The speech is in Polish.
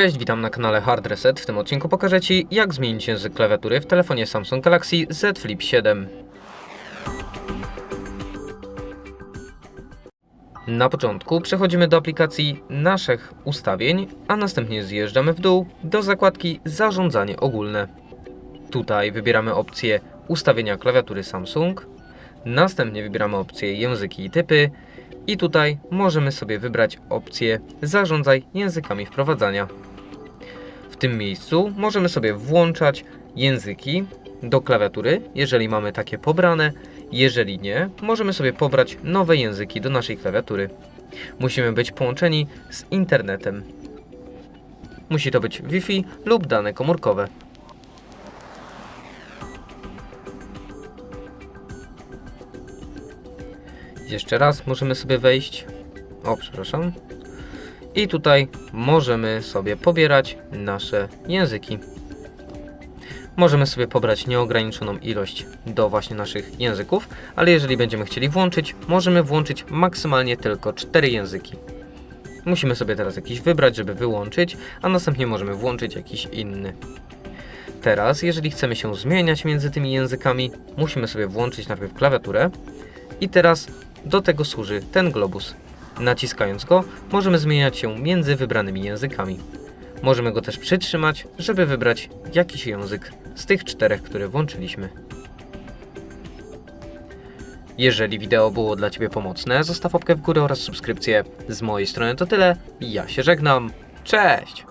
Cześć, witam na kanale Hard Reset. W tym odcinku pokażę Ci, jak zmienić język klawiatury w telefonie Samsung Galaxy Z Flip 7. Na początku przechodzimy do aplikacji naszych ustawień, a następnie zjeżdżamy w dół do zakładki Zarządzanie ogólne. Tutaj wybieramy opcję Ustawienia klawiatury Samsung, następnie wybieramy opcję Języki i typy i tutaj możemy sobie wybrać opcję Zarządzaj językami wprowadzania. Tym miejscu możemy sobie włączać języki do klawiatury, jeżeli mamy takie pobrane. Jeżeli nie, możemy sobie pobrać nowe języki do naszej klawiatury. Musimy być połączeni z internetem. Musi to być Wi-Fi lub dane komórkowe. Jeszcze raz możemy sobie wejść. O, przepraszam. I tutaj możemy sobie pobierać nasze języki. Możemy sobie pobrać nieograniczoną ilość do właśnie naszych języków, ale jeżeli będziemy chcieli włączyć, możemy włączyć maksymalnie tylko 4 języki. Musimy sobie teraz jakiś wybrać, żeby wyłączyć, a następnie możemy włączyć jakiś inny. Teraz, jeżeli chcemy się zmieniać między tymi językami, musimy sobie włączyć najpierw klawiaturę i teraz do tego służy ten globus. Naciskając go, możemy zmieniać się między wybranymi językami. Możemy go też przytrzymać, żeby wybrać jakiś język z tych czterech, które włączyliśmy. Jeżeli wideo było dla Ciebie pomocne, zostaw łapkę w górę oraz subskrypcję. Z mojej strony to tyle. Ja się żegnam. Cześć!